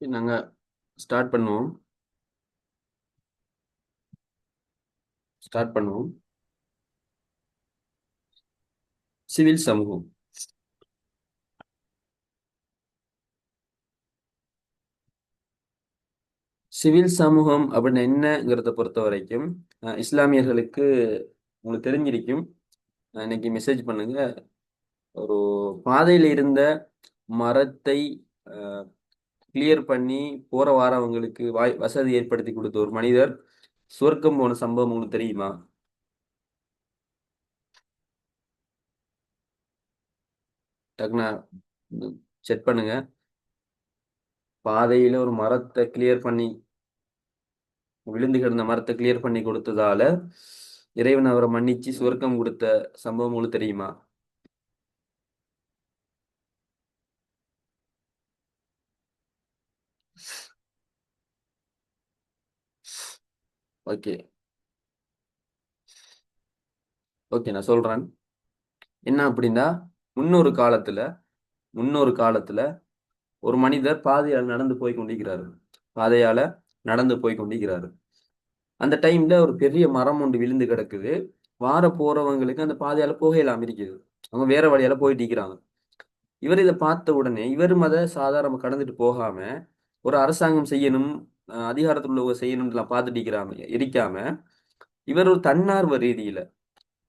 நாங்க ஸ்டார்ட் பண்ணுவோம். ஸ்டார்ட் பண்ணுவோம். சிவில் சமூகம். சிவில் சமூகம் அப்படின்னு என்னங்கிறத பொறுத்த வரைக்கும் இஸ்லாமியர்களுக்கு உங்களுக்கு தெரிஞ்சிருக்கும். இன்னைக்கு மெசேஜ் பண்ணுங்க. ஒரு பாதையில் இருந்த மரத்தை கிளியர் பண்ணி போற வாரவங்களுக்கு வாய் வசதி ஏற்படுத்தி கொடுத்த ஒரு மனிதர் சுவர்க்கம் போன சம்பவம் உங்களுக்கு தெரியுமா? டக்குனா செக் பண்ணுங்க. பாதையில ஒரு மரத்தை கிளியர் பண்ணி விழுந்து கிடந்த மரத்தை கிளியர் பண்ணி கொடுத்ததால இறைவன் அவரை மன்னிச்சு சுவர்க்கம் கொடுத்த சம்பவம் உங்களுக்கு தெரியுமா? ஓகே. ஓகே நான் சொல்றேன். என்ன அப்படின்னா முன்னொரு காலத்துல முன்னொரு காலத்துல ஒரு மனிதர் பாதையால் நடந்து போய் கொண்டிருக்கிறாரு. பாதையால நடந்து போய் கொண்டிருக்கிறாரு. அந்த டைம்ல ஒரு பெரிய மரம் ஒன்று விழுந்து கிடக்குது. வார போறவங்களுக்கு அந்த பாதையால போகலாம் இருக்குது அவங்க வேற வழியால போயிட்டு இருக்கிறாங்க. இவர் இதை பார்த்த உடனே இவரும் அதை சாதாரண கடந்துட்டு போகாம ஒரு அரசாங்கம் செய்யணும் அதிகாரத்தில் உள்ளவங்க செய்யணும்லாம் பார்த்துட்டு இருக்கிறாம இருக்காம இவர் ஒரு தன்னார்வ ரீதியில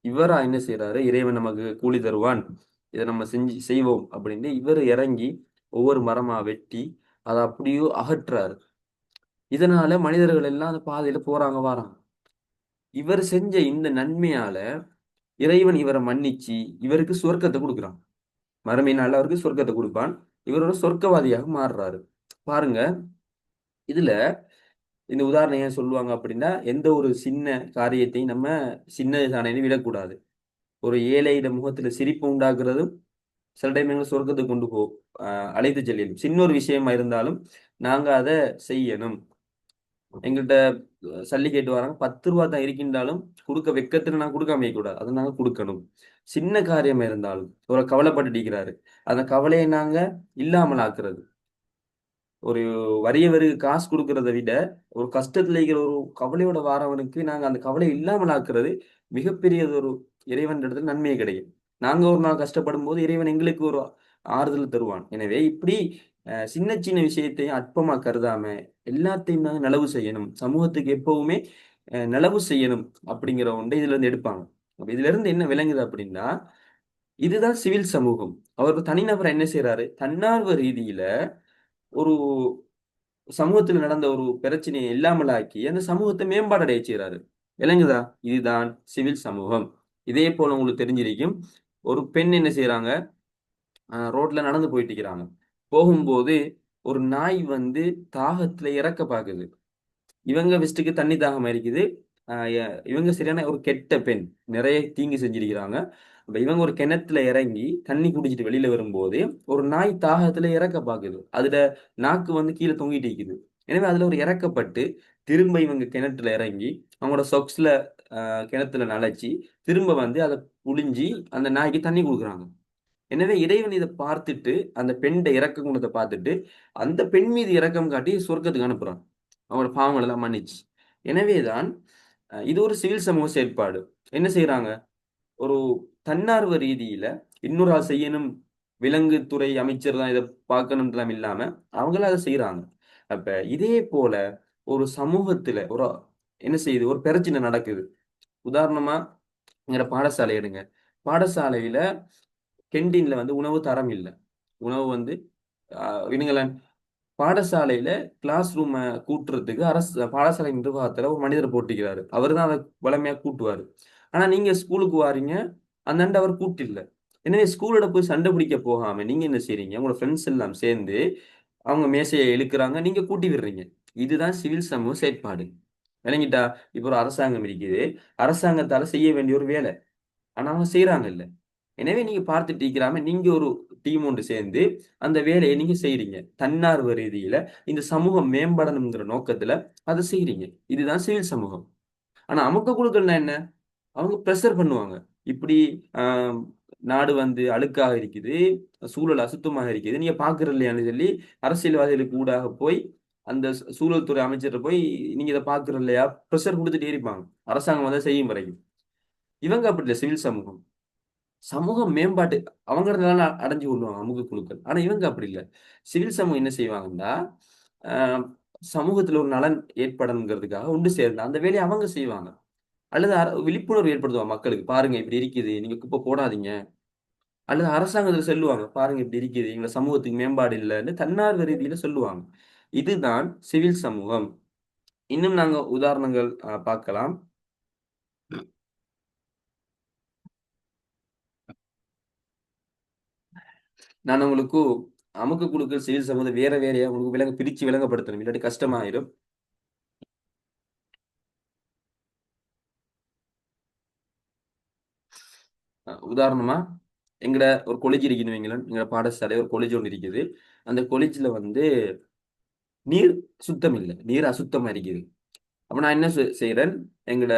இவரா என்ன செய்யறாரு இறைவன் நமக்கு கூலி தருவான். இதை நம்ம செஞ்சு செய்வோம் அப்படின்னு இவர் இறங்கி ஒவ்வொரு மரமா வெட்டி அதை அப்படியோ அகற்றுறாரு இதனால மனிதர்கள் எல்லாம் அந்த பாதையில போறாங்க வராங்க. இவர் செஞ்ச இந்த நன்மையால இறைவன் இவரை மன்னிச்சு இவருக்கு சொர்க்கத்தை கொடுக்குறான். மறுமையினால அவருக்கு சொர்க்கத்தை கொடுப்பான். இவர் ஒரு சொர்க்கவாதியாக மாறுறாரு. பாருங்க இதுல இந்த உதாரணம் ஏன் சொல்லுவாங்க அப்படின்னா எந்த ஒரு சின்ன காரியத்தையும் நம்ம சின்னது தானே விடக்கூடாது. ஒரு ஏழையிட முகத்துல சிரிப்பு உண்டாக்குறதும் சில டைம் எங்களை சொர்க்கத்தை கொண்டு போ அழைத்து செல்லும் சின்ன ஒரு விஷயமா இருந்தாலும் நாங்க அதை செய்யணும். எங்கள்கிட்ட சல்லி கேட்டு வராங்க பத்து ரூபா தான் இருக்கின்றாலும் கொடுக்க வெக்கத்துல நான் கொடுக்காம கூடாது. அதை நாங்க கொடுக்கணும். சின்ன காரியமா இருந்தாலும் ஒரு கவலைப்பட்டு அந்த கவலையை நாங்க இல்லாமல் ஆக்குறது ஒரு வரியவருக்கு காசு கொடுக்கறத விட ஒரு கஷ்டத்துல இருக்கிற ஒரு கவலையோட வாரவனுக்கு நாங்க அந்த கவலை இல்லாமல் ஆக்குறது மிகப்பெரியது ஒரு இறைவன் இடத்துல நன்மையை கிடைக்கும். நாங்க ஒரு நாள் கஷ்டப்படும் போது இறைவன் எங்களுக்கு ஒரு ஆறுதல் தருவான். எனவே இப்படி சின்ன சின்ன விஷயத்தையும் அற்பமா கருதாம எல்லாத்தையும் நாங்க நலவு செய்யணும். சமூகத்துக்கு எப்பவுமே நலவு செய்யணும் அப்படிங்கிற ஒன்றை இதுல இருந்து எடுப்பாங்க. அப்ப இதுல இருந்து என்ன விளங்குது அப்படின்னா இதுதான் சிவில் சமூகம். அவர் தனிநபர் என்ன செய்யறாரு தன்னார்வ ரீதியில ஒரு சமூகத்தில் நடந்த ஒரு பிரச்சனையை இல்லாமலாக்கி அந்த சமூகத்தை மேம்பாடு அடைய செய்யறாரு விளங்குதா? இதுதான் சிவில் சமூகம். இதே போல உங்களுக்கு தெரிஞ்சிருக்கும். ஒரு பெண் என்ன செய்யறாங்க ரோட்ல நடந்து போயிட்டு இருக்கிறாங்க. போகும்போது ஒரு நாய் வந்து தாகத்துல இறக்க பாக்குது. இவங்க வெஸ்ட்டுக்கு தண்ணி தாகம் இருக்குது இவங்க சரியான ஒரு கெட்ட பெண். நிறைய தீங்கு செஞ்சிருக்கிறாங்க. இவங்க ஒரு கிணத்துல இறங்கி தண்ணி குடிச்சிட்டு வெளியில வரும்போது ஒரு நாய் தாகத்துல இறக்க பாக்குது. அதுல நாக்கு வந்து கீழே தொங்கிட்டு இருக்குது. எனவே அதுல ஒரு இறக்கப்பட்டு திரும்ப இவங்க கிணத்துல இறங்கி அவங்களோட சொக்ஸ்ல கிணத்துல நனைச்சி திரும்ப வந்து அதை புழிஞ்சி அந்த நாய்க்கு தண்ணி கொடுக்குறாங்க. எனவே இறைவன் இதை பார்த்துட்டு அந்த பெண்ட இறக்க குணத்தை பார்த்துட்டு அந்த பெண் மீது இறக்கம் காட்டி சொர்க்கத்துக்கு அனுப்புறான். அவங்களோட பாவங்கள் எல்லாம் மன்னிச்சு எனவேதான் இது ஒரு சிவில் சமூக செயற்பாடு என்ன செய்யறாங்க ஒரு தன்னார்வ ரீதியில இன்னொரு ஆள் செய்யணும் விலங்குத்துறை அமைச்சர் தான் இதை பார்க்கணும்லாம் இல்லாம அவங்களும் அதை செய்யறாங்க அப்ப இதே போல ஒரு சமூகத்துல ஒரு என்ன செய்யுது? ஒரு பிரச்சனை நடக்குது. உதாரணமா எங்க பாடசாலை எடுங்க. பாடசாலையில கெண்டீன்ல வந்து உணவு தரம் இல்லை. உணவு வந்து இவங்களேன் பாடசாலையில கிளாஸ் ரூமை கூட்டுறதுக்கு அரசு பாடசாலை நிர்வாகத்துல ஒரு மனிதர் போட்டிக்கிறாரு. அவர் தான் அதை வளமையா கூட்டுவாரு. ஆனா நீங்க ஸ்கூலுக்கு வாரீங்க அந்த அவர் கூட்டில்ல. எனவே ஸ்கூலோட போய் சண்டை பிடிக்க போகாம நீங்க என்ன செய்றீங்க? உங்களோட ஃப்ரெண்ட்ஸ் எல்லாம் சேர்ந்து அவங்க மேசையை இழுக்கிறாங்க நீங்க கூட்டி விடுறீங்க. இதுதான் சிவில் சமூக செயற்பாடு. விளங்கிட்டா? இப்போ ஒரு அரசாங்கம் இருக்குது. அரசாங்கத்தால செய்ய வேண்டிய ஒரு வேலை. ஆனா அவங்க செய்யறாங்க இல்ல எனவே நீங்க பார்த்துட்டு இருக்கிறாம நீங்க ஒரு டீம் ஒன்று சேர்ந்து அந்த வேலையை நீங்க செய்யறீங்க தன்னார்வ ரீதியில இந்த சமூகம் மேம்படணுங்கிற நோக்கத்துல அதை செய்யறீங்க இதுதான் சிவில் சமூகம். ஆனா அமுக்க குழுக்கள்னா என்ன? அவங்க ப்ரெஷர் பண்ணுவாங்க. இப்படி நாடு வந்து அழுக்காக இருக்குது சூழல் அசுத்தமாக இருக்குது நீங்க பாக்குறது இல்லையான்னு சொல்லி அரசியல்வாதிகளுக்கு ஊடாக போய் அந்த சூ- சூழல் துறை அமைச்சர்கிட்ட போய் நீங்க இதை பாக்குறது இல்லையா ப்ரெஷர் கொடுத்துட்டே இருப்பாங்க. அரசாங்கம் வந்து செய்யும் வரைக்கும். இவங்க அப்படி இல்லை சிவில் சமூகம். சமூக மேம்பாட்டு அவங்க அடைஞ்சு கொள்வாங்க அமுக குழுக்கள். ஆனா இவங்க அப்படி இல்லை. சிவில் சமூகம் என்ன செய்வாங்கன்னா ஆஹ், சமூகத்துல ஒரு நலன் ஏற்படணுங்கிறதுக்காக ஒன்று சேர்ந்து அந்த வேலையை அவங்க செய்வாங்க. அல்லது விழிப்புணர்வு ஏற்படுத்துவாங்க மக்களுக்கு? பாருங்க இப்படி இருக்குது. நீங்க குப்பை போடாதீங்க. அல்லது அரசாங்கத்துல சொல்லுவாங்க பாருங்க இப்படி இருக்குது. எங்க சமூகத்துக்கு மேம்பாடு இல்லைன்னு தன்னார்வ ரீதியில சொல்லுவாங்க. இதுதான் சிவில் சமூகம். இன்னும் நாங்க உதாரணங்கள் பார்க்கலாம். நான் உங்களுக்கு அமுக்கு குழுக்கள் சிவில் சமூகம் வேற வேறையா உங்களுக்கு விலங்க பிரிச்சு விளங்கப்படுத்தணும். இல்லாட்டி கஷ்டமாயிரும். உதாரணமா எங்கட ஒரு கொலேஜ் இருக்குன்னு வைங்களேன் எங்கட பாடசாலை ஒரு கொலேஜ் ஒன்று இருக்குது. அந்த கொலேஜில் வந்து நீர் சுத்தம் இல்லை நீர் அசுத்தமா இருக்குது. அப்போ நான் என்ன செய்கிறேன் எங்கட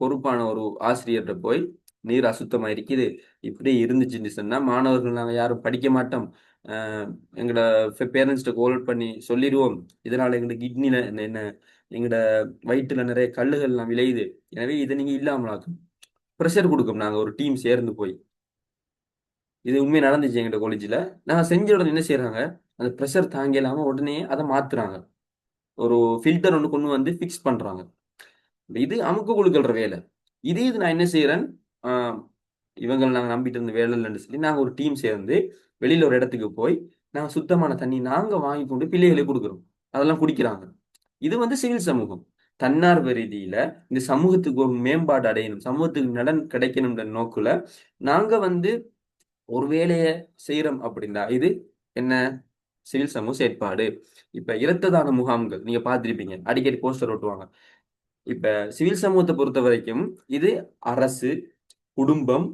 பொறுப்பான ஒரு ஆசிரியர்கிட்ட போய் நீர் அசுத்தமா இருக்குது இப்படியே இருந்துச்சுன்னு சொன்னால் மாணவர்கள் நாங்கள் யாரும் படிக்க மாட்டோம். எங்களோட எங்கட பேரண்ட்ஸ்ட கால் பண்ணி சொல்லிடுவோம். இதனால எங்களோட கிட்னில என்ன என்ன எங்கட வயிற்றுல நிறைய கல்லுகள் எல்லாம் விளையுது. எனவே இதை நீங்க இல்லாமலாக்கும். ப்ரெஷர் கொடுக்கும். நாங்க ஒரு டீம் சேர்ந்து போய். இது உண்மையை நடந்துச்சு எங்கிட்ட காலேஜில் நாங்கள் செஞ்ச உடனே என்ன செய்யறாங்க அந்த ப்ரெஷர் தாங்க இல்லாம உடனே அதை மாத்துறாங்க. ஒரு ஃபில்டர் ஒன்று கொண்டு வந்து ஃபிக்ஸ் பண்றாங்க. இது அமுக்கு குழுக்கள் வேலை. இதே இது நான் என்ன செய்யறேன் ஆஹ் இவங்களை நாங்கள் நம்பிட்டு இருந்த வேலை இல்லைன்னு சொல்லி நாங்கள் ஒரு டீம் சேர்ந்து வெளியில ஒரு இடத்துக்கு போய் நாங்கள் சுத்தமான தண்ணி நாங்க வாங்கி கொண்டு பிள்ளைகளுக்கு கொடுக்குறோம். அதெல்லாம் குடிக்கிறாங்க. இது வந்து சிவில் சமூகம். தன்னார்வ ரீதியில இந்த சமூகத்துக்கு ஒரு மேம்பாடு அடையணும் சமூகத்துக்கு நலன் கிடைக்கணும்ன்ற நோக்குல நாங்க வந்து ஒரு வேலையை செய்யறோம் அப்படின்னா இது என்ன? சிவில் சமூக செயற்பாடு. இப்ப இரத்த தான முகாம்கள் நீங்க பார்த்திருப்பீங்க. அடிக்கடி போஸ்டர் ஓட்டுவாங்க இப்ப சிவில் சமூகத்தை பொறுத்த வரைக்கும் இது அரசு குடும்பம்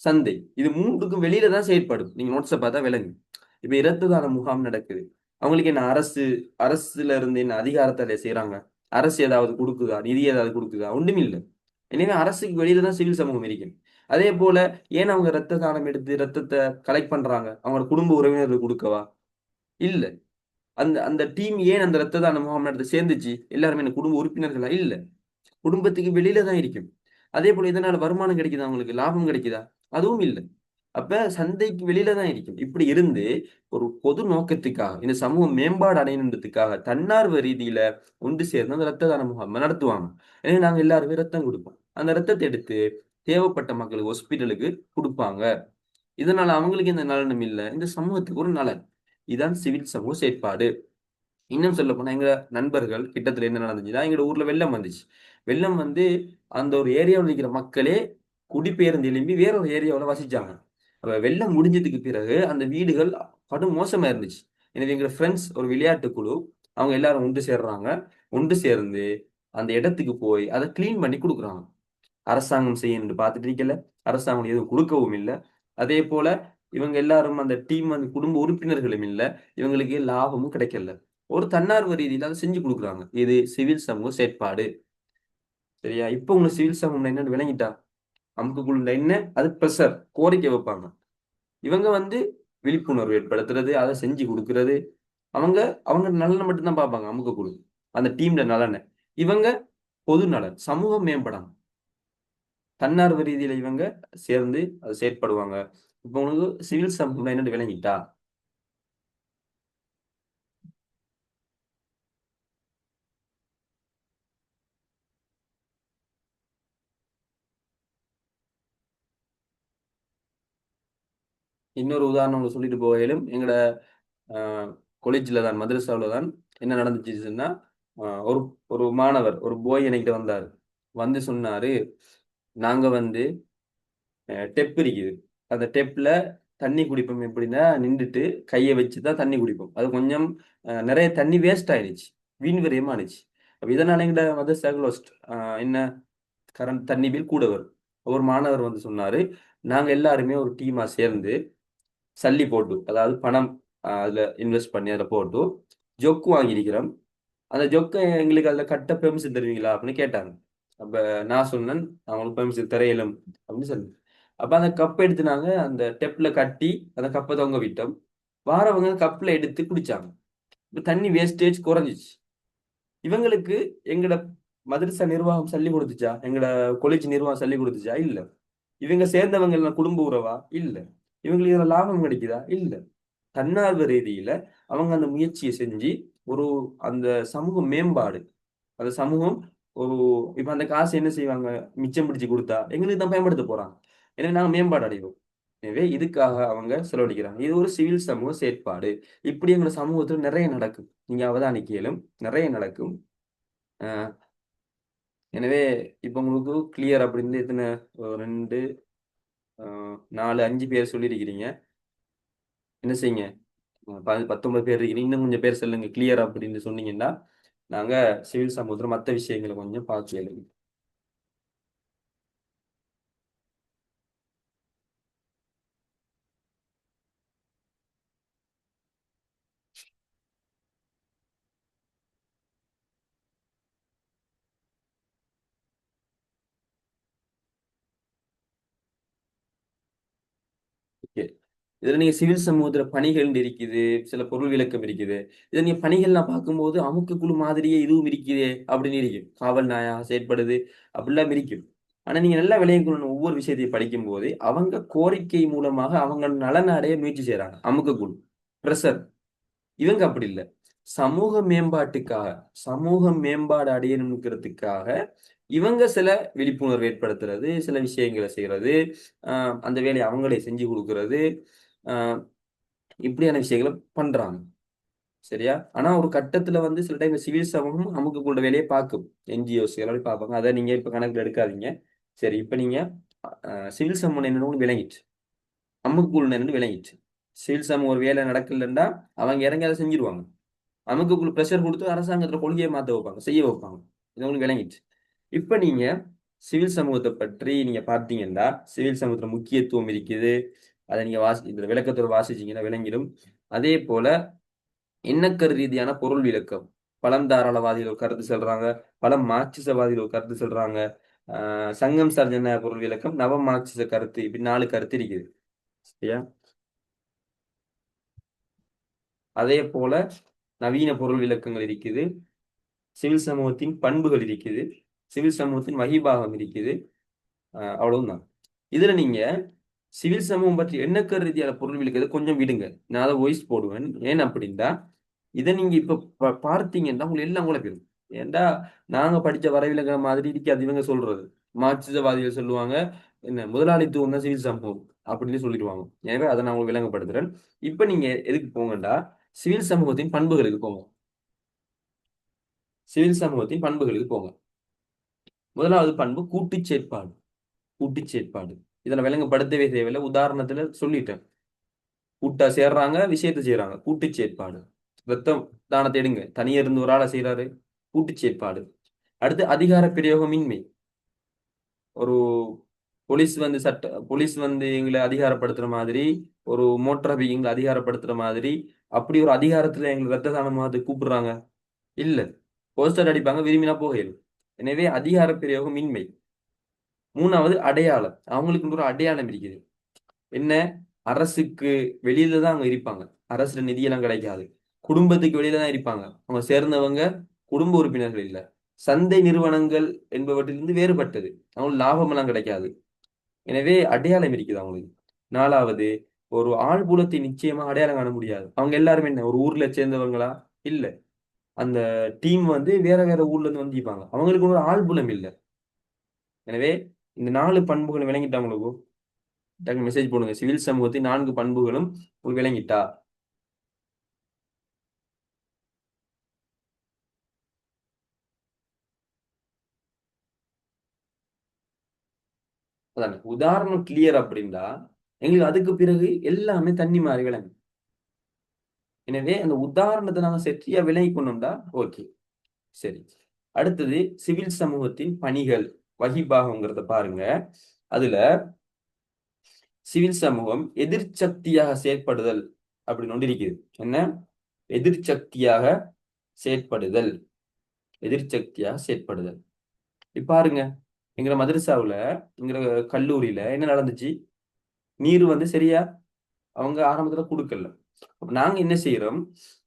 சந்தை. இது மூன்றுக்கும் வெளியில தான் செயற்படும். நீங்க நோட்ஸை பார்த்தா விளங்கு. இப்ப இரத்த தான முகாம் நடக்குது. அவங்களுக்கு என்ன அரசு அரசுல இருந்து என்ன அதிகாரத்தை செய்யறாங்க அரசு ஏதாவது கொடுக்குதா? நிதி ஏதாவது கொடுக்குதா? ஒன்றும் இல்லை எனவே அரசுக்கு வெளியில தான் சிவில் சமூகம் இருக்கும் அதே போல ஏன் அவங்க ரத்த தானம் எடுத்து ரத்தத்தை கலெக்ட் பண்றாங்க? அவங்களோட குடும்ப உறவினர்கள் கொடுக்கவா? இல்ல. அந்த அந்த டீம் ஏன் அந்த ரத்த தான முகாம் நடத்த சேர்ந்துச்சு? எல்லாருமே என்ன குடும்ப உறுப்பினர்களா? இல்ல. குடும்பத்துக்கு வெளியில தான் இருக்கும் அதே போல இதனால வருமானம் கிடைக்குதா அவங்களுக்கு? லாபம் கிடைக்குதா? அதுவும் இல்லை. அப்ப சந்தைக்கு வெளியில தான் இருக்கும். இப்படி இருந்து ஒரு பொது நோக்கத்துக்காக இந்த சமூகம் மேம்பாடு அடையணுன்றதுக்காக தன்னார்வ ரீதியில ஒன்று சேர்ந்து அந்த ரத்த தான முகாம் நடத்துவாங்க. எனவே நாங்க எல்லாருமே ரத்தம் கொடுப்போம். அந்த ரத்தத்தை எடுத்து தேவைப்பட்ட மக்களுக்கு ஹாஸ்பிட்டலுக்கு கொடுப்பாங்க. இதனால அவங்களுக்கு எந்த நலனும் இல்லை. இந்த சமூகத்துக்கு ஒரு நலன். இதுதான் சிவில் சமூக செயற்பாடு. இன்னும் சொல்ல போனா எங்க நண்பர்கள் கிட்டத்துல என்ன நடந்துச்சுன்னா எங்க ஊர்ல வெள்ளம் வந்துச்சு. வெள்ளம் வந்து அந்த ஒரு ஏரியாவில் இருக்கிற மக்களே குடிபெயர்ந்து எழும்பி வேற ஒரு ஏரியாவில் வசிச்சாங்க. வெள்ளம் முடிஞ்சதுக்கு பிறகு அந்த வீடுகள் கடும் மோசமா இருந்துச்சு. எனவே எங்க ஃப்ரெண்ட்ஸ் ஒரு விளையாட்டு குழு அவங்க எல்லாரும் ஒன்று சேர்றாங்க. ஒன்று சேர்ந்து அந்த இடத்துக்கு போய் அதை க்ளீன் பண்ணி கொடுக்குறாங்க. அரசாங்கம் செய்யணும்னு பார்த்துட்டு இருக்கல. அரசாங்கம் எதுவும் கொடுக்கவும் இல்லை. அதே போல இவங்க எல்லாரும் அந்த டீம் அந்த குடும்ப உறுப்பினர்களும் இல்லை. இவங்களுக்கு லாபமும் கிடைக்கல. ஒரு தன்னார்வ ரீதியில அதை செஞ்சு கொடுக்குறாங்க. இது சிவில் சமூக செயற்பாடு. சரியா? இப்போ உங்களுக்கு சிவில் சமூகம் என்னன்னு விளங்கிட்டா? அமுக்குக்குள்ள என்ன அது ப்ரெஷர் கோரிக்கை வைப்பாங்க. இவங்க வந்து விழிப்புணர்வு ஏற்படுத்துறது அதை செஞ்சு கொடுக்கறது. அவங்க அவங்க நலனை மட்டும்தான் பார்ப்பாங்க அமுக்க அந்த டீம்ல நலனை. இவங்க பொது நலன் சமூகம் மேம்படாங்க தன்னார்வ ரீதியில இவங்க சேர்ந்து அதை செயற்படுவாங்க. இப்போ உங்களுக்கு சிவில் சமூகம் என்னென்னு விளங்கிட்டா? இன்னொரு உதாரணம் உங்களுக்கு சொல்லிட்டு போகையிலும் எங்களோட காலேஜில் தான் மதரசாவில் தான் என்ன நடந்துச்சுன்னா ஒரு ஒரு மாணவர் ஒரு போய் என்கிட்ட வந்தார். வந்து சொன்னாரு நாங்க வந்து டெப் இருக்குது. அந்த டெப்ல தண்ணி குடிப்போம் எப்படின்னா நின்றுட்டு கையை வச்சு தான் தண்ணி குடிப்போம். அது கொஞ்சம் நிறைய தண்ணி வேஸ்ட் ஆயிடுச்சு. வீண் விரயமா ஆயிடுச்சு. அப்போ இதனால எங்கட செகலோஸ்ட் என்ன கரண்ட் தண்ணி பில் கூட வரும். ஒரு மாணவர் வந்து சொன்னாரு நாங்க எல்லாருமே ஒரு டீமா சேர்ந்து சல்லி போட்டு அதாவது பணம் அதில் இன்வெஸ்ட் பண்ணி அதில் போட்டு ஜொக்கு வாங்கியிருக்கிறோம். அந்த ஜொக்கை எங்களுக்கு அதில் கட்ட பெர்மிஷன் தருவீங்களா அப்படின்னு கேட்டாங்க. அப்போ நான் சொன்னேன் அவங்களுக்கு பெர்மிஷன் தரையிலும் அப்படின்னு சொன்னேன். அப்போ அந்த கப்பை எடுத்து நாங்கள் அந்த டெப்பில் கட்டி அந்த கப்பை தொங்க விட்டோம். வாரவங்க கப்பில் எடுத்து குடித்தாங்க இப்போ தண்ணி வேஸ்டேஜ் குறைஞ்சிச்சு. இவங்களுக்கு எங்கட மதரசா நிர்வாகம் சொல்லி கொடுத்துச்சா? எங்களோட கொலேஜ் நிர்வாகம் சொல்லி கொடுத்துச்சா? இல்லை. இவங்க சேர்ந்தவங்க எல்லாம் குடும்ப உறவா? இல்லை. இவங்களுக்கு இதுல லாபம் கிடைக்குதா? இல்ல. தன்னார்வ ரீதியில அவங்க அந்த முயற்சியை செஞ்சு ஒரு அந்த சமூக மேம்பாடு அந்த சமூகம் ஒரு இப்ப அந்த காசு என்ன செய்வாங்க? மிச்சம் பிடிச்சு கொடுத்தா எங்களுக்கு தான் பயன்படுத்த போறாங்க. எனவே நாங்க மேம்பாடு அடைவோம். எனவே இதுக்காக அவங்க செலவழிக்கிறாங்க. இது ஒரு சிவில் சமூக செயற்பாடு. இப்படி எங்க சமூகத்துல நிறைய நடக்கும். நீங்க அவதானிக்கையிலும் நிறைய நடக்கும். எனவே இப்ப உங்களுக்கு கிளியர் அப்படின்னு எத்தனை? ரெண்டு நாலு அஞ்சு பேர் சொல்லியிருக்கிறீங்க என்ன செய்யுங்க? பத்தொன்பது பேர் இருக்கிறீங்க இன்னும் கொஞ்சம் பேர் சொல்லுங்க. கிளியர் அப்படின்னு சொன்னீங்கன்னா நாங்கள் சிவில் சமூகத்தில் மற்ற விஷயங்களை கொஞ்சம் பார்த்து எழுதி ஓகே இதில் நீங்கள் சிவில் சமூகத்துல பணிகள் இருக்குது சில பொருள் விளக்கம் இருக்குது. இதை நீங்க பணிகள்லாம் பார்க்கும்போது அமுக்கு குழு மாதிரியே இதுவும் இருக்குதே அப்படின்னு இருக்கும் காவல் நாயா செயற்படுது அப்படிலாம் இருக்கும் ஆனா நீங்க நல்லா விளையக்கணும் ஒவ்வொரு விஷயத்தையும் படிக்கும்போது அவங்க கோரிக்கை மூலமாக அவங்க நலன் அடைய முயற்சி செய்யறாங்க அமுக்க குழு பிரஷர். இவங்க அப்படி இல்லை. சமூக மேம்பாட்டுக்காக சமூக மேம்பாடு அடையணுங்கிறதுக்காக இவங்க சில விழிப்புணர்வு ஏற்படுத்துறது சில விஷயங்களை செய்யறது ஆஹ் அந்த வேலையை அவங்களே செஞ்சு கொடுக்கறது இப்படியான விஷயங்களை பண்றாங்க. சரியா? ஆனா ஒரு கட்டத்துல வந்து சில டைம் சிவில் சமூகம் அமுக்கு கூட வேலையை பார்க்கும். என்ஜிஓஸ் எல்லாரும் பார்ப்பாங்க. அதை நீங்க இப்ப கணக்குல எடுக்காதீங்க. சரி இப்ப நீங்க சிவில் சமூகம் என்னன்னு விளங்கிட்டு அமுக்குக்குள் என்னன்னு விளங்கிச்சு சிவில் சமூகம் ஒரு வேலை நடக்கலன்னா அவங்க இறங்கி அதை செஞ்சிருவாங்க. அமுக்குக்குள்ள ப்ரெஷர் கொடுத்து அரசாங்கத்துல கொள்கையை மாத்த வைப்பாங்க செய்ய வைப்பாங்க. இது உங்களுக்கு விளங்கிட்டு இப்ப நீங்க சிவில் சமூகத்தை பற்றி நீங்க பார்த்தீங்கன்னா சிவில் சமூகத்துல முக்கியத்துவம் இருக்குது. அதை நீங்க வாசி இதுல விளக்கத்தோட வாசிச்சீங்கன்னா விளங்கிடும். அதே போல எண்ணக்கரு ரீதியான பொருள் விளக்கம். பழம் தாராளவாதிகள் ஒரு கருத்து சொல்றாங்க. பழம் மார்க்சிசவாதிகள் ஒரு கருத்து சொல்றாங்க. ஆஹ் சங்கம் சார்ஜன பொருள் விளக்கம்? நவ மார்க்சிச கருத்து. இப்படி நாலு கருத்து இருக்குது. சரியா? அதே போல நவீன பொருள் விளக்கங்கள் இருக்குது. சிவில் சமூகத்தின் பண்புகள் இருக்குது. சிவில் சமூகத்தின் வகிபாகம் இருக்குது. ஆஹ் அவ்வளவுதான். இதுல நீங்க சிவில் சமூகம் பற்றி எண்ணக்கரு ரீதியான பொருள் விளக்கிறது கொஞ்சம் விடுங்க. நான் அதை வாய்ஸ் போடுவேன். ஏன் அப்படின்னா இதை நீங்க இப்ப பார்த்தீங்கன்னா உங்களுக்கு எல்லாம் கூட போயிடும் ஏன்டா நாங்க படிச்ச வரைவிலங்க மாதிரி இருக்காது இவங்க சொல்றது. மார்க்சிசவாதிகள் சொல்லுவாங்க என்ன முதலாளித்துவம் தான் சிவில் சமூகம் அப்படின்னு சொல்லிடுவாங்க. எனவே அதை நான் உங்களுக்கு விளங்கப்படுத்துறேன். இப்ப நீங்க எதுக்கு போங்கண்டா சிவில் சமூகத்தின் பண்புகளுக்கு போங்க. சிவில் சமூகத்தின் பண்புகளுக்கு போங்க. முதலாவது பண்பு கூட்டுச் செயற்பாடு. கூட்டுச் செயற்பாடு. இதுல விளங்கப்படுத்தவே தேவையில்லை உதாரணத்துல சொல்லிட்டேன். கூட்டா சேர்றாங்க விஷயத்தை செய்யறாங்க கூட்டு செயற்பாடு ரத்தம் தானத்தை எடுங்க. தனியா இருந்து ஒரு ஆளை செய்யறாரு கூட்டு செயற்பாடு அடுத்து அதிகார பிரயோகமின்மை. ஒரு போலீஸ் வந்து சட்ட போலீஸ் வந்து எங்களை அதிகாரப்படுத்துற மாதிரி ஒரு மோட்டார் எங்களை அதிகாரப்படுத்துற மாதிரி அப்படி ஒரு அதிகாரத்துல எங்களை ரத்த தானமாக கூப்பிடுறாங்க? இல்ல. போஸ்டர் அடிப்பாங்க விரும்பினா போகையில். எனவே அதிகார பிரயோகம் இன்மை மூணாவது அடையாளம். அவங்களுக்கு ஒரு அடையாளம் இருக்குது. என்ன? அரசுக்கு வெளியில தான் அவங்க இருப்பாங்க. அரசுல நிதியெல்லாம் கிடைக்காது. குடும்பத்துக்கு வெளியில தான் இருப்பாங்க. அவங்க சேர்ந்தவங்க குடும்ப உறுப்பினர்கள் இல்லை. சந்தை நிறுவனங்கள் என்பவற்றிலிருந்து வேறுபட்டது. அவங்களுக்கு லாபமெல்லாம் கிடைக்காது. எனவே அடையாளம் இருக்குது அவங்களுக்கு. நாலாவது ஒரு ஆள்புலத்தை நிச்சயமா அடையாளம் காண முடியாது. அவங்க எல்லாருமே என்ன? ஒரு ஊர்ல சேர்ந்தவங்களா? இல்ல. அந்த டீம் வந்து வேற வேற ஊர்ல இருந்து வந்திருப்பாங்க. அவங்களுக்கு ஒரு ஆள்புலம் இல்லை. எனவே இந்த நாலு பண்புகள் விளங்கிட்டா உங்களுக்கு? டக்கு மெசேஜ் போடுங்க. சிவில் சமூகத்தின் நான்கு பண்புகளும் உங்களுக்கு விளங்கிட்டா? அதான். உதாரணம் கிளியர் அப்படின்னா எங்களுக்கு அதுக்கு பிறகு எல்லாமே தண்ணி மாறி விளங்கும். எனவே அந்த உதாரணத்தை நாங்கள் சரியா விளங்கி கொண்டோம்டா ஓகே. சரி. அடுத்தது சிவில் சமூகத்தின் பணிகள். வகிபாகங்கிறத பாருங்க. அதுல சிவில் சமூகம் எதிர்சக்தியாக செயற்படுதல் அப்படின்னு ஒன்று இருக்குது. என்ன? எதிர்சக்தியாக செயற்படுதல். எதிர்சக்தியாக செயற்படுதல். இப்ப பாருங்க. எங்கிற மதரசாவுல எங்கிற கல்லூரியில என்ன நடந்துச்சு? நீர் வந்து சரியா? அவங்க ஆரம்பத்துல கொடுக்கல. அப்ப நாங்க என்ன செய்யறோம்?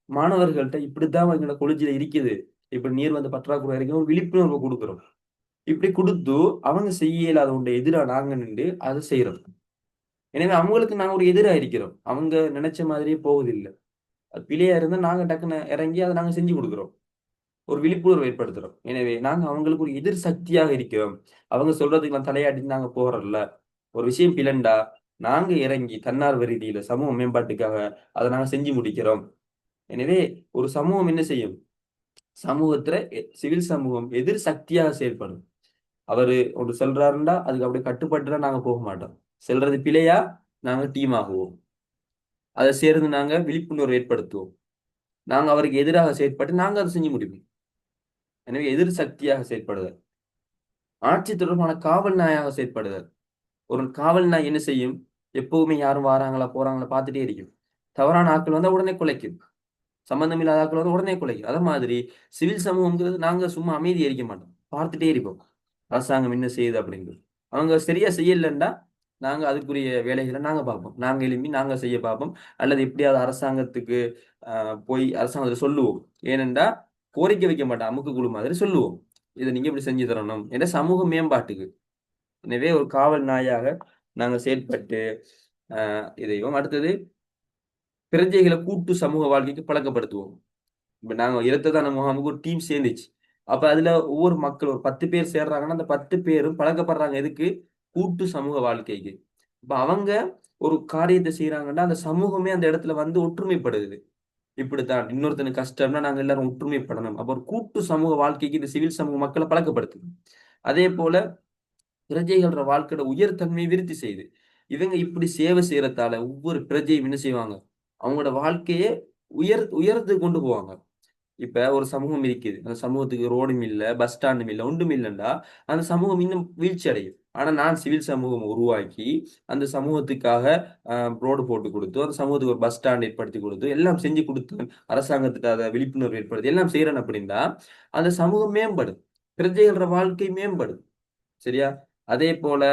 மாணவர்கள்ட்ட இப்படித்தான் எங்களோட கொலிஜில இருக்குது. இப்படி நீர் வந்து பற்றாக்குறை இருக்கு ஒரு விழிப்புணர்வு கொடுக்குறோம். இப்படி கொடுத்து அவங்க செய்ய இல்லாத ஒன்றை எதிராக நாங்க நின்று அதை செய்யறோம். எனவே அவங்களுக்கு நாங்க ஒரு எதிராக இருக்கிறோம். அவங்க நினைச்ச மாதிரியே போவதில்லை. அது பிழையா இருந்தால் நாங்க டக்குன்னு இறங்கி அதை நாங்க செஞ்சு கொடுக்குறோம். ஒரு விழிப்புணர்வு ஏற்படுத்துறோம். எனவே நாங்க அவங்களுக்கு ஒரு எதிர் சக்தியாக இருக்கிறோம். அவங்க சொல்றதுக்கு தலையாட்டி நாங்க போறோம்ல. ஒரு விஷயம் பிளண்டா நாங்க இறங்கி தன்னார்வ ரீதியில சமூக மேம்பாட்டுக்காக அதை நாங்க செஞ்சு முடிக்கிறோம். எனவே ஒரு சமூகம் என்ன செய்யும்? சமூகத்துல சிவில் சமூகம் எதிர் சக்தியாக செயல்படும். அவரு ஒன்று சொல்றாருண்டா அதுக்கு அப்படியே கட்டுப்பட்டுலாம் நாங்க போக மாட்டோம். செல்றது பிழையா நாங்க டீம் ஆகுவோம். அதை சேர்ந்து நாங்க விழிப்புணர்வு ஏற்படுத்துவோம். நாங்க அவருக்கு எதிராக செயற்பட்டு நாங்க அதை செஞ்சு முடிப்போம். எனவே எதிர் சக்தியாக செயற்படுதல். ஆட்சி தொடர்பான காவல் நாயாக செயற்படுதல். ஒரு காவல் நாய் என்ன செய்யும்? எப்பவுமே யாரும் வராங்களா போறாங்களா பார்த்துட்டே இருக்கும். தவறான ஆட்கள் வந்தால் உடனே குலைக்கும். சம்பந்தம் இல்லாத ஆட்கள் வந்து உடனே குலைக்கும். அதே மாதிரி சிவில் சமூகம்ங்கிறது நாங்க சும்மா அமைதி எரிக்க மாட்டோம். பார்த்துட்டே இருப்போம். அரசாங்கம் என்ன செய்யுது அப்படிங்கிறது அவங்க சரியா செய்யலைன்னா நாங்க அதுக்குரிய வேலைகளை நாங்க பார்ப்போம். நாங்க எழுப்பி நாங்க செய்ய பார்ப்போம். அல்லது எப்படியாவது அரசாங்கத்துக்கு ஆஹ், போய் அரசாங்கத்துல சொல்லுவோம். ஏனென்றா கோரிக்கை வைக்க மாட்டோம். அமுக்கு குழு மாதிரி சொல்லுவோம். இதை நீங்க இப்படி செஞ்சு தரணும்? ஏன்னா சமூக மேம்பாட்டுக்கு. எனவே ஒரு காவல் நாயாக நாங்க செயல்பட்டு ஆஹ், இதையும் அடுத்தது பிரஜைகளை கூட்டு சமூக வாழ்க்கைக்கு பழக்கப்படுத்துவோம். இப்ப நாங்க இரத்ததான முகாமுக்கு ஒரு டீம் சேர்ந்துச்சு. அப்ப அதுல ஒவ்வொரு மக்கள் ஒரு பத்து பேர் சேர்றாங்கன்னா அந்த பத்து பேரும் பழக்கப்படுறாங்க. எதுக்கு? கூட்டு சமூக வாழ்க்கைக்கு. இப்ப அவங்க ஒரு காரியத்தை செய்யறாங்கன்னா அந்த சமூகமே அந்த இடத்துல வந்து ஒற்றுமைப்படுது. இப்படித்தான். இன்னொருத்தனுக்கு கஷ்டம்னா நாங்க எல்லாரும் ஒற்றுமைப்படணும். அப்ப ஒரு கூட்டு சமூக வாழ்க்கைக்கு இந்த சிவில் சமூக மக்களை பழக்கப்படுத்துது அதே போல பிரஜைகளோட வாழ்க்கையோட உயர்தன்மையை விருத்தி செய்யுது இவங்க இப்படி சேவை செய்யறதால ஒவ்வொரு பிரஜையும் என்ன செய்வாங்க? அவங்களோட வாழ்க்கையை உயர் உயர்த்து கொண்டு போவாங்க. இப்ப ஒரு சமூகம் இருக்குது. அந்த சமூகத்துக்கு ரோடும் இல்லை பஸ் ஸ்டாண்டும் இல்லை ஒன்றும் இல்லைண்டா. அந்த சமூகம் இன்னும் வீழ்ச்சி அடையும். ஆனா நான் சிவில் சமூகம் உருவாக்கி அந்த சமூகத்துக்காக ரோடு போட்டு கொடுத்து அந்த சமூகத்துக்கு ஒரு பஸ் ஸ்டாண்ட் ஏற்படுத்தி கொடுத்து எல்லாம் செஞ்சு கொடுத்து அரசாங்கத்துக்கு அதை விழிப்புணர்வு ஏற்படுத்தி எல்லாம் செய்யறேன் அப்படின்னா அந்த சமூகம் மேம்படும். பிரஜைகளோட வாழ்க்கை மேம்படும். சரியா? அதே போல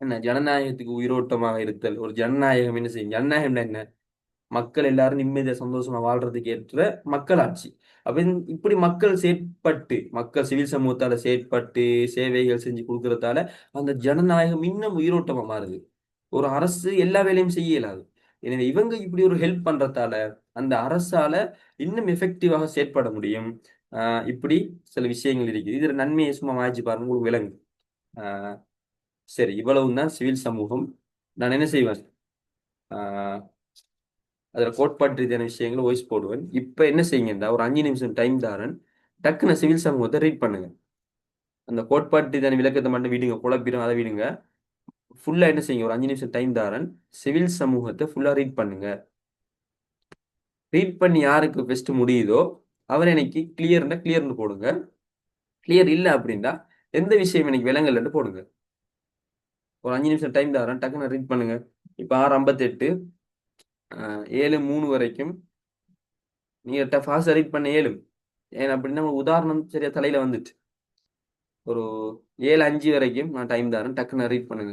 என்ன ஜனநாயகத்துக்கு உயிரோட்டமாக இருத்தல் ஒரு ஜனநாயகம் என்ன செய்யும்? ஜனநாயகம்னா என்ன? மக்கள் எல்லாரும் நிம்மதியா சந்தோஷமா வாழ்றதுக்கு ஏற்ற மக்களாட்சி. ஆட்சி இந்த- இப்படி மக்கள் செயற்பட்டு மக்கள் சிவில் சமூகத்தால செயற்பட்டு சேவைகள் செஞ்சு கொடுக்கறதால அந்த ஜனநாயகம் இன்னும் உயிரோட்டமா மாறுது. ஒரு அரசு எல்லா வேலையும் செய்ய இயலாது. எனவே இவங்க இப்படி ஒரு ஹெல்ப் பண்றதால அந்த அரசால இன்னும் எஃபெக்டிவாக செயற்பட முடியும். ஆஹ் இப்படி சில விஷயங்கள் இருக்குது. இதுல நன்மையை சும்மா வாய்ச்சி பாருங்க உங்களுக்கு விலங்கு ஆஹ் சரி இவ்வளவு தான் சிவில் சமூகம். நான் என்ன செய்வேன்? ஆஹ் அதில் கோட்பாட்டு ரீதியான விஷயங்களை வாய்ஸ் போடுவேன். இப்போ என்ன செய்யுங்கடா ஒரு அஞ்சு நிமிஷம் டைம் தாரன். டக்குன்னு சிவில் சமூகத்தை ரீட் பண்ணுங்க. அந்த கோட்பாட்டு ரீதியான விளக்கத்தை மட்டும் விடுங்க குழப்பிடும் அதை விடுங்க. ஃபுல்லாக என்ன செய்யுங்க ஒரு அஞ்சு நிமிஷம் டைம் தாரன். சிவில் சமூகத்தை ஃபுல்லாக ரீட் பண்ணுங்க. ரீட் பண்ணி யாருக்கு பெஸ்ட் முடியுதோ அவர் எனக்கு கிளியர்னா கிளியர்னு போடுங்க. கிளியர் இல்லை அப்படின்னா எந்த விஷயம் எனக்கு விலங்கல்னு போடுங்க. ஒரு அஞ்சு நிமிஷம் டைம் தரேன் டக்குன்னு ரீட் பண்ணுங்க. இப்போ ஆறு ஐம்பத்தெட்டு ஏழு மூணு வரைக்கும் நீங்க ஃபாஸ்ட் ரீட் பண்ண ஏழு. ஏன் அப்படின்னா உதாரணம் சரியா தலையில் வந்துட்டு ஒரு ஏழு அஞ்சு வரைக்கும் நான் டைம் தரேன் டக்குன்னு ரீட் பண்ணுங்க.